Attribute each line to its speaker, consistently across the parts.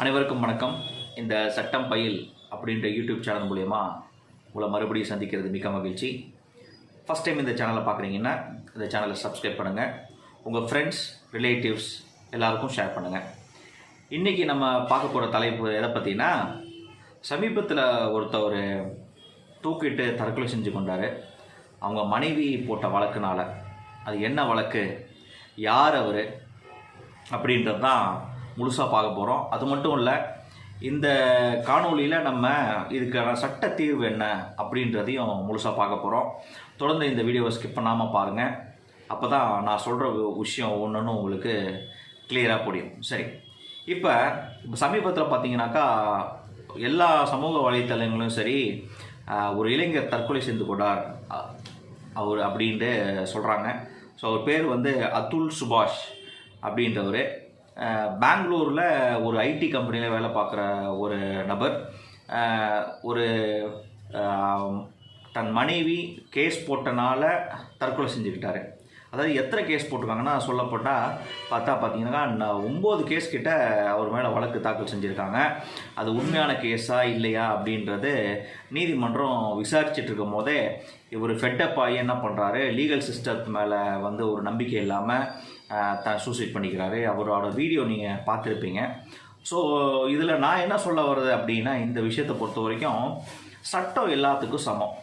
Speaker 1: அனைவருக்கும் வணக்கம். இந்த சட்டம் பயில் அப்படின்ற யூடியூப் சேனல் மூலயமா உங்களை மறுபடியும் சந்திக்கிறது மிக மகிழ்ச்சி. ஃபஸ்ட் டைம் இந்த சேனலை பார்க்குறீங்கன்னா இந்த சேனலை சப்ஸ்கிரைப் பண்ணுங்கள் உங்கள் ஃப்ரெண்ட்ஸ் ரிலேட்டிவ்ஸ் எல்லாருக்கும் ஷேர் பண்ணுங்கள் இன்றைக்கி நம்ம பார்க்க போகிற தலைப்பு எதை பற்றினா சமீபத்தில் ஒருத்தவர் தூக்கிட்டு தற்கொலை செஞ்சு கொண்டார். அவங்க மனைவி போட்ட வழக்குனால. அது என்ன வழக்கு? யார் அவர்? அப்படின்றது தான் முழுசாக பார்க்க போகிறோம் அது மட்டும் இல்லை இந்த காணொலியில் நம்ம இதுக்கான சட்ட தீர்வு என்ன அப்படின்றதையும் முழுசாக பார்க்க போகிறோம் தொடர்ந்து இந்த வீடியோவை ஸ்கிப் பண்ணாமல் பாருங்கள் அப்போ தான் நான் சொல்கிற விஷயம் ஒன்றுன்னு உங்களுக்கு கிளியராக புரியும். சரி. இப்போ இப்போ சமீபத்தில் பார்த்தீங்கன்னாக்கா எல்லா சமூக வலைத்தளங்களும் சரி ஒரு இளைஞர் தற்கொலை செய்து கொண்டார். அவர் அப்படின்ட்டு சொல்கிறாங்க ஸோ அவர் பேர் வந்து அதுல் சுபாஷ் அப்படின்றவர். பெங்களூரில் ஒரு ஐடி கம்பெனியில் வேலை பார்க்குற ஒரு நபர். ஒரு தன் மனைவி கேஸ் போட்டனால தற்கொலை செஞ்சுக்கிட்டாரு. அதாவது எத்தனை கேஸ் போட்டிருக்காங்கன்னா சொல்லப்பட்டால் பார்த்தா பார்த்தீங்கன்னா ஒம்பது கேஸ் கிட்ட அவர் மேலே வழக்கு தாக்கல் செஞ்சுருக்காங்க. அது உண்மையான கேஸா இல்லையா அப்படின்றது நீதிமன்றம் விசாரிச்சுட்டு இருக்கும் போதே இவர் ஃபெட்டப் ஆகி என்ன பண்ணுறாரு லீகல் சிஸ்டத்து மேலே வந்து ஒரு நம்பிக்கை இல்லாமல் த சூசைட் பண்ணிக்கிறாரு. அவரோட வீடியோ நீங்கள் பார்த்துருப்பீங்க. ஸோ இதில் நான் என்ன சொல்ல வர்றது அப்படின்னா இந்த விஷயத்தை பொறுத்த வரைக்கும் சட்டம் எல்லாத்துக்கும் சமம்.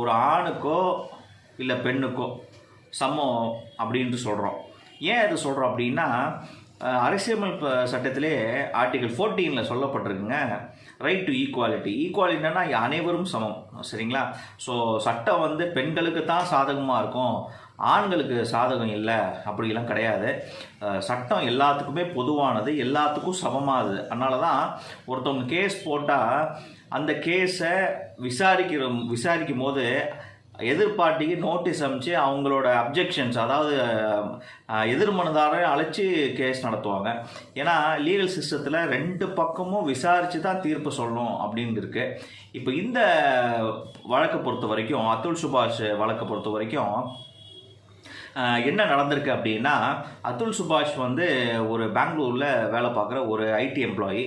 Speaker 1: ஒரு ஆணுக்கோ இல்லை பெண்ணுக்கோ சமம் அப்படின்ட்டு சொல்கிறோம் ஏன் அதை சொல்கிறோம் அப்படின்னா அரசியலமைப்பு சட்டத்திலே ஆர்டிகல் ஃபோர்டீனில் சொல்லப்பட்டிருக்குங்க. ரைட் டு ஈக்குவாலிட்டி ஈக்குவாலிட்டினா அனைவரும் சமம். சரிங்களா? ஸோ சட்டம் வந்து பெண்களுக்கு தான் சாதகமாக இருக்கும். ஆண்களுக்கு சாதகம் இல்லை. அப்படிலாம் கிடையாது. சட்டம் எல்லாத்துக்குமே பொதுவானது எல்லாத்துக்கும் சமமாகுது அதனால தான் ஒருத்தவங்க கேஸ் போட்டால் அந்த கேஸை விசாரிக்கிற விசாரிக்கும் போது எதிர்பார்ட்டிக்கு நோட்டீஸ் அனுப்பிச்சு அவங்களோட அப்ஜெக்ஷன்ஸ் அதாவது அஹ், எதிர்மனுதாரரை அழைச்சி கேஸ் நடத்துவாங்க. ஏன்னா லீகல் சிஸ்டத்தில் ரெண்டு பக்கமும் விசாரித்து தான் தீர்ப்பு சொல்லணும் அப்படின்னு இருக்கு. இப்போ இந்த வழக்கை பொறுத்த வரைக்கும் அதுல் சுபாஷ் வழக்கை பொறுத்த வரைக்கும் என்ன நடந்திருக்கு அப்படின்னா அதுல் சுபாஷ் வந்து ஒரு பெங்களூரில் வேலை பார்க்குற ஒரு ஐடி எம்ப்ளாயி.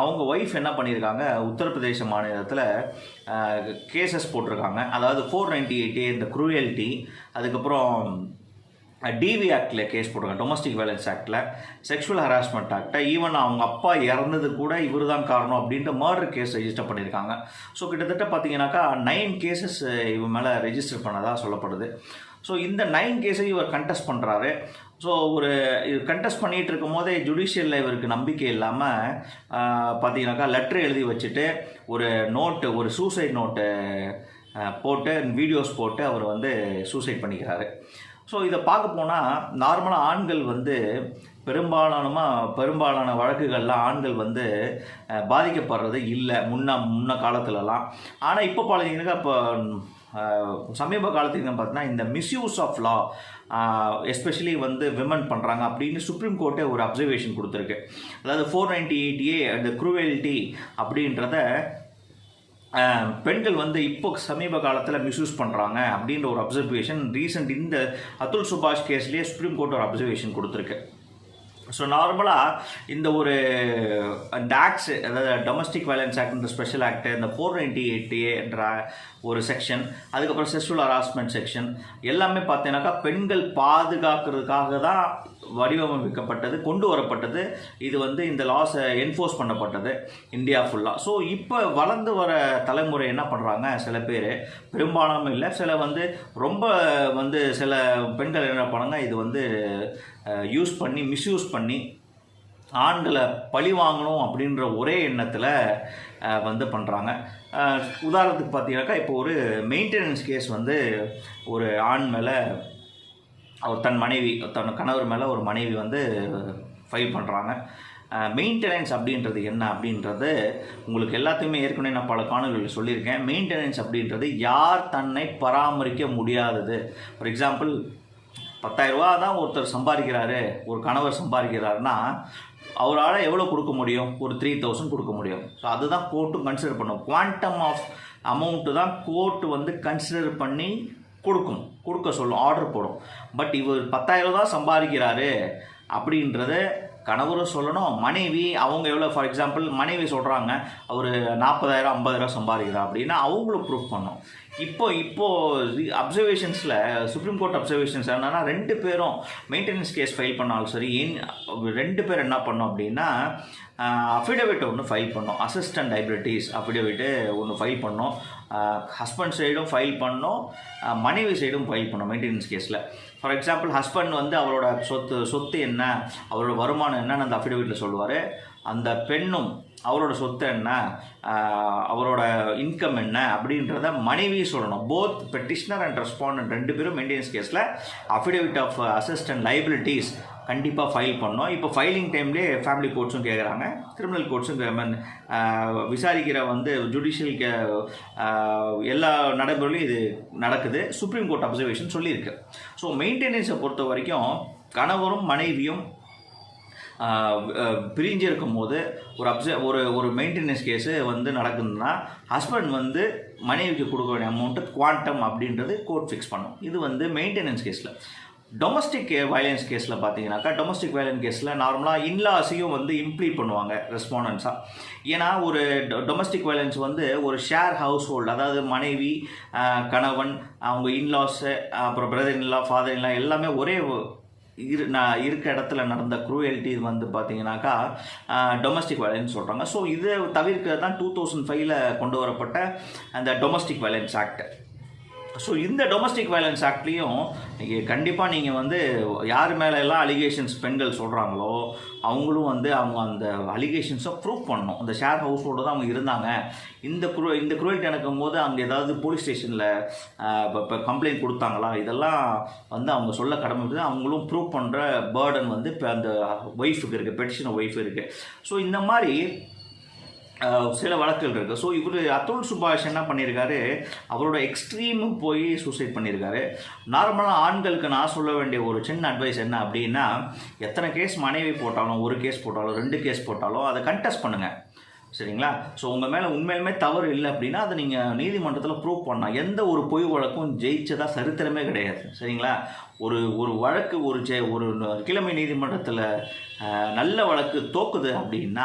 Speaker 1: அவங்க ஒய்ஃப் என்ன பண்ணியிருக்காங்க உத்தரப்பிரதேச மாநிலத்தில் கேசஸ் போட்டிருக்காங்க. அதாவது ஃபோர் நைன்டி எயிட்டி இந்த குரூயல்ட்டி அதுக்கப்புறம் டிவி ஆக்டில் கேஸ் போட்டிருக்காங்க டொமஸ்டிக் வயலன்ஸ் ஆக்டில் செக்ஷுவல் ஹராஸ்மெண்ட் ஆக்டை ஈவன் அவங்க அப்பா இறந்தது கூட இவர் தான் காரணம் அப்படின்ட்டு மர்டர் கேஸ் ரெஜிஸ்டர் பண்ணியிருக்காங்க. ஸோ கிட்டத்தட்ட பார்த்தீங்கன்னாக்கா நைன் கேசஸ் இவன் மேலே ரெஜிஸ்டர் பண்ணதாக சொல்லப்படுது. ஸோ இந்த நைன் கேஸையும் இவர் கண்டெஸ்ட் பண்ணுறாரு ஸோ ஒரு இது கண்டெஸ்ட் பண்ணிகிட்டு இருக்கும் போதே ஜுடிஷியலில் இவருக்கு நம்பிக்கை இல்லாமல் பார்த்தீங்கன்னாக்கா லெட்ரு எழுதி வச்சுட்டு ஒரு நோட்டு ஒரு சூசைட் நோட்டு போட்டு வீடியோஸ் போட்டு அவர் வந்து சூசைட் பண்ணிக்கிறாரு. ஸோ இதை பார்க்க போனால் நார்மலாக ஆண்கள் வந்து பெரும்பாலானமாக பெரும்பாலான வழக்குகளில் ஆண்கள் வந்து பாதிக்கப்படுறது இல்லை முன்ன முன்ன காலத்துலலாம். ஆனால் இப்போ பார்த்தீங்கன்னா இப்போ சமீப காலத்துக்கு பார்த்தீங்கன்னா இந்த மிஸ்யூஸ் ஆஃப் லா எஸ்பெஷலி வந்து விமன் பண்ணுறாங்க அப்படின்னு சுப்ரீம் கோர்ட்டே ஒரு அப்சர்வேஷன் கொடுத்துருக்கு. அதாவது ஃபோர் நைன்டி எயிட் ஏ அந்த குரூவல்ட்டி அப்படின்றத பெண்கள் வந்து இப்போ சமீப காலத்தில் மிஸ்யூஸ் பண்ணுறாங்க அப்படின்ற ஒரு அப்சர்வேஷன் ரீசெண்ட் இந்த அதுல் சுபாஷ் கேஸ்லேயே சுப்ரீம் கோர்ட் ஒரு அப்சர்வேஷன் கொடுத்துருக்கு. ஸோ நார்மலாக இந்த ஒரு அந்த ஆக்ட்ஸ் அதாவது டொமஸ்டிக் வயலன்ஸ் ஆக்ட்ன்ற ஸ்பெஷல் ஆக்ட் இந்த ஃபோர் நைன்டி எயிட் என்ற ஒரு செக்ஷன் அதுக்கப்புறம் செக்ஷுவல் ஹராஸ்மெண்ட் செக்ஷன் எல்லாமே பார்த்தீங்கன்னாக்கா பெண்கள் பாதுகாக்கிறதுக்காக தான் வடிவமைக்கப்பட்டது கொண்டு வரப்பட்டது. இது வந்து இந்த லாஸை என்ஃபோர்ஸ் பண்ணப்பட்டது இந்தியா ஃபுல்லாக ஸோ இப்போ வளர்ந்து வர தலைமுறை என்ன பண்ணுறாங்க சில பேர் பெரும்பாலான இல்லை சில வந்து ரொம்ப வந்து சில பெண்கள் என்ன பண்ணுங்க இது வந்து யூஸ் பண்ணி மிஸ்யூஸ் பண்ணி பண்ணி ஆண்களை பழி வாங்கணும் அப்படின்ற ஒரே எண்ணத்தில் வந்து பண்ணுறாங்க உதாரணத்துக்கு பார்த்தீங்கன்னாக்கா இப்போ ஒரு மெயின்டெனன்ஸ் கேஸ் வந்து ஒரு ஆண் மேலே அவர் தன் மனைவி தன் கணவர் மேலே ஒரு மனைவி வந்து ஃபைல் பண்ணுறாங்க மெயின்டெனன்ஸ் அப்படின்றது என்ன அப்படின்றது உங்களுக்கு எல்லாத்தையுமே ஏற்கனவே நான் பல காணொலிகளில் சொல்லியிருக்கேன். மெயின்டெனன்ஸ் அப்படின்றது யார் தன்னை பராமரிக்க முடியாதது. ஃபார் எக்ஸாம்பிள் பத்தாயிரரூபா தான் ஒருத்தர் சம்பாதிக்கிறாரு ஒரு கணவர் சம்பாதிக்கிறாருன்னா அவரால் எவ்வளோ கொடுக்க முடியும்? ஒரு த்ரீ தௌசண்ட் கொடுக்க முடியும். ஸோ அதுதான் கோர்ட்டும் கன்சிடர் பண்ணும். குவான்டம் ஆஃப் அமௌண்ட்டு தான் கோர்ட் வந்து கன்சிடர் பண்ணி கொடுக்கும். கொடுக்க சொல்லும். ஆர்டர் போடும். பட் இவர் பத்தாயிரம் தான் சம்பாதிக்கிறாரு அப்படின்றத கணவரும் சொல்லணும் மனைவி அவங்க எவ்வளோ ஃபார் எக்ஸாம்பிள் மனைவி சொல்கிறாங்க அவர் நாற்பதாயிரம் ஐம்பதாயிரம் சம்பாதிக்கிறா அப்படின்னா அவங்களும் ப்ரூஃப் பண்ணும் இப்போ இப்போது அப்சர்வேஷன்ஸில் சுப்ரீம் கோர்ட் அப்சர்வேஷன்ஸ் என்னன்னா ரெண்டு பேரும் மெயின்டெனன்ஸ் கேஸ் ஃபைல் பண்ணாலும் சரி ஏன் ரெண்டு பேர் என்ன பண்ணோம் அப்படின்னா அஃபிடவிட் ஒன்று ஃபைல் பண்ணோம். அசிஸ்டன்ட் லைபிலிட்டிஸ் அஃபிடவிட்டு ஒன்று ஃபைல் பண்ணோம். ஹஸ்பண்ட் சைடும் ஃபைல் பண்ணோம் மனைவி சைடும் ஃபைல் பண்ணோம் மெயின்டெனன்ஸ் கேஸில் ஃபார் எக்ஸாம்பிள் ஹஸ்பண்ட் வந்து அவரோட சொத்து சொத்து என்ன அவரோட வருமானம் என்னன்னு அந்த அஃபிடவிட்டில் சொல்லுவார். அந்த பெண்ணும் அவரோட சொத்து என்ன அவரோட இன்கம் என்ன அப்படின்றத மனைவி சொல்லணும். போத் பெட்டிஷனர் அண்ட் ரெஸ்பாண்டன்ட் ரெண்டு பேரும் மெயின்டெனன்ஸ் கேஸில் அஃபிடவிட் ஆஃப் அசிஸ்டன்ட் லைபிலிட்டிஸ் கண்டிப்பாக ஃபைல் பண்ணோம் இப்போ ஃபைலிங் டைம்லேயே ஃபேமிலி கோர்ட்ஸும் கேட்குறாங்க கிரிமினல் கோர்ட்ஸும் விசாரிக்கிற வந்து ஜுடிஷியல் எல்லா நடைமுறையிலும் இது நடக்குது. சுப்ரீம் கோர்ட் அப்சர்வேஷன் சொல்லியிருக்கு. ஸோ மெயின்டெனன்ஸை பொறுத்த வரைக்கும் கணவரும் மனைவியும் பிரிஞ்சிருக்கும் போது ஒரு அப்ச ஒரு ஒரு மெயின்டெனன்ஸ் கேஸு வந்து நடக்குதுன்னா ஹஸ்பண்ட் வந்து மனைவிக்கு கொடுக்க வேண்டிய அமௌண்ட்டு குவாண்டம் அப்படின்றது கோர்ட் ஃபிக்ஸ் பண்ணும். இது வந்து மெயின்டெனன்ஸ் கேஸில் டொமஸ்டிக் வயலன்ஸ் கேஸில் பார்த்தீங்கன்னாக்கா டொமஸ்டிக் வயலன்ஸ் கேஸில் நார்மலாக இன்லாஸையும் வந்து இம்ப்ளீட் பண்ணுவாங்க ரெஸ்பாண்டன்ஸாக ஏன்னா ஒரு டொமஸ்டிக் வயலன்ஸ் வந்து ஒரு ஷேர் ஹவுஸ் ஹோல்டு அதாவது மனைவி கணவன் அவங்க இன்லாஸு அப்புறம் பிரதர் இன்லா ஃபாதர் இன்லா எல்லாமே ஒரே இரு நான் இருக்க இடத்துல நடந்த குரூயல்ட்டி வந்து பார்த்தீங்கன்னாக்கா டொமஸ்டிக் வயலன்ஸ் சொல்கிறாங்க ஸோ இதை தவிர்க்கிறது தான் டூ தௌசண்ட் ஃபைவ்ல கொண்டு வரப்பட்ட அந்த டொமஸ்டிக் வயலன்ஸ் ஆக்ட் ஸோ இந்த டொமஸ்டிக் வயலன்ஸ் ஆக்ட்லேயும் கண்டிப்பாக நீங்கள் வந்து யார் மேலே எல்லாம் அலிகேஷன்ஸ் பெண்கள் சொல்கிறாங்களோ அவங்களும் வந்து அவங்க அந்த அலிகேஷன்ஸை ப்ரூவ் பண்ணணும். அந்த ஷேர் ஹவுஸோடு தான் அவங்க இருந்தாங்க. இந்த குரு இந்த குரூவல்ட்டி நடக்கும் போது அங்கே ஏதாவது போலீஸ் ஸ்டேஷனில் இப்போ இப்போ கம்ப்ளைண்ட் கொடுத்தாங்களா? இதெல்லாம் வந்து அவங்க சொல்ல கடமை அவங்களும் ப்ரூவ் பண்ணுற பேர்டன் வந்து இப்போ அந்த ஒய்ஃபுக்கு இருக்குது பெட்டிஷன் ஒய்ஃப் இருக்குது ஸோ இந்த மாதிரி சில வழக்குகள் இருக்குது ஸோ இவர் அத்துல் சுபாஷ் என்ன பண்ணியிருக்காரு அவரோட எக்ஸ்ட்ரீமும் போய் சூசைட் பண்ணியிருக்காரு நார்மலாக ஆண்களுக்கு நான் சொல்ல வேண்டிய ஒரு சின்ன அட்வைஸ் என்ன அப்படின்னா எத்தனை கேஸ் மனைவி போட்டாலும் ஒரு கேஸ் போட்டாலும் ரெண்டு கேஸ் போட்டாலும் அதை கண்டெஸ்ட் பண்ணுங்கள் சரிங்களா? ஸோ உங்கள் மேலே உண்மையிலுமே தவறு இல்லை அப்படின்னா அதை நீங்கள் நீதிமன்றத்தில் ப்ரூவ் பண்ணலாம். எந்த ஒரு பொய் வழக்கும் ஜெயிச்சதாக சரித்திரமே கிடையாது. சரிங்களா? ஒரு ஒரு வழக்கு ஒரு ஜெ ஒரு கிழமை நீதிமன்றத்தில் நல்ல வழக்கு தோக்குது அப்படின்னா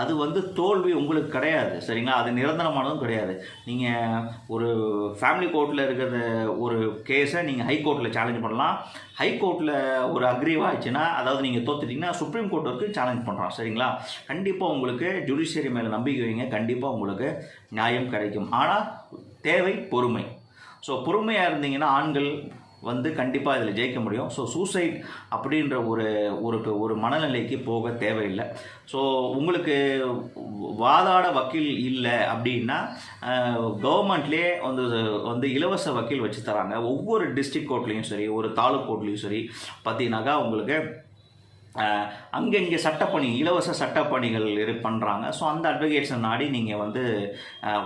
Speaker 1: அது வந்து தோல்வி உங்களுக்கு கிடையாது. சரிங்களா? அது நிரந்தரமானதும் கிடையாது. நீங்கள் ஒரு ஃபேமிலி கோர்ட்டில் இருக்கிற ஒரு கேஸை நீங்கள் ஹை கோர்ட்டில் சேலஞ்ச் பண்ணலாம். ஹை கோர்ட்டில் ஒரு அக்ரீவ் ஆயிடுச்சுன்னா அதாவது நீங்கள் தோத்துட்டிங்கன்னா சுப்ரீம் கோர்ட் வரைக்கும் சேலஞ்ச் பண்ணுறோம் சரிங்களா? கண்டிப்பாக உங்களுக்கு ஜுடிஷியல் ஜுடிஷியரி மேலே நம்பிக்கை வைங்க. கண்டிப்பாக உங்களுக்கு நியாயம் கிடைக்கும். ஆனால் தேவை பொறுமை. ஸோ பொறுமையாக இருந்தீங்கன்னா ஆண்கள் வந்து கண்டிப்பாக இதில் ஜெயிக்க முடியும். ஸோ சூசைட் அப்படின்ற ஒரு ஒரு ஒரு மனநிலைக்கு போக தேவையில்லை. ஸோ உங்களுக்கு வாதாட வக்கீல் இல்லை அப்படின்னா கவர்மெண்ட்லேயே வந்து வந்து இலவச வக்கீல் வச்சு தராங்க. ஒவ்வொரு டிஸ்ட்ரிக்ட் கோர்ட்லேயும் சரி ஒரு தாலுக் கோர்ட்லேயும் சரி பார்த்தீங்கன்னாக்கா உங்களுக்கு அங்கே அங்கங்கே சட்டப்பணி இலவச சட்டப்பணிகள் இரு பண்ணுறாங்க ஸோ அந்த அட்வொகேட்ஸை நாடி நீங்கள் வந்து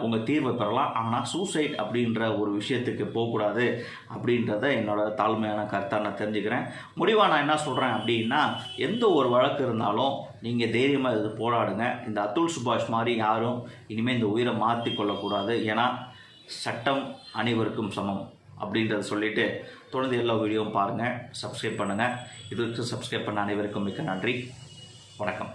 Speaker 1: உங்கள் தீர்வை பெறலாம். ஆனால் சூசைட் அப்படின்ற ஒரு விஷயத்துக்கு போகக்கூடாது அப்படின்றத என்னோடய தாழ்மையான கருத்தாக நான் தெரிஞ்சுக்கிறேன். முடிவாக நான் என்ன சொல்கிறேன் அப்படின்னா எந்த ஒரு வழக்கு இருந்தாலும் நீங்கள் தைரியமாக இது போராடுங்க. இந்த அத்துல் சுபாஷ் மாதிரி யாரும் இனிமேல் இந்த உயிரை மாற்றி கொள்ளக்கூடாது. ஏன்னா சட்டம் அனைவருக்கும் சமம். அப்படின்றத சொல்லிவிட்டு தொடர்ந்து எல்லா வீடியோவும் பாருங்கள் சப்ஸ்கிரைப் பண்ணுங்கள் இதுக்கு சப்ஸ்கிரைப் பண்ண அனைவருக்கும் மிக்க நன்றி. வணக்கம்.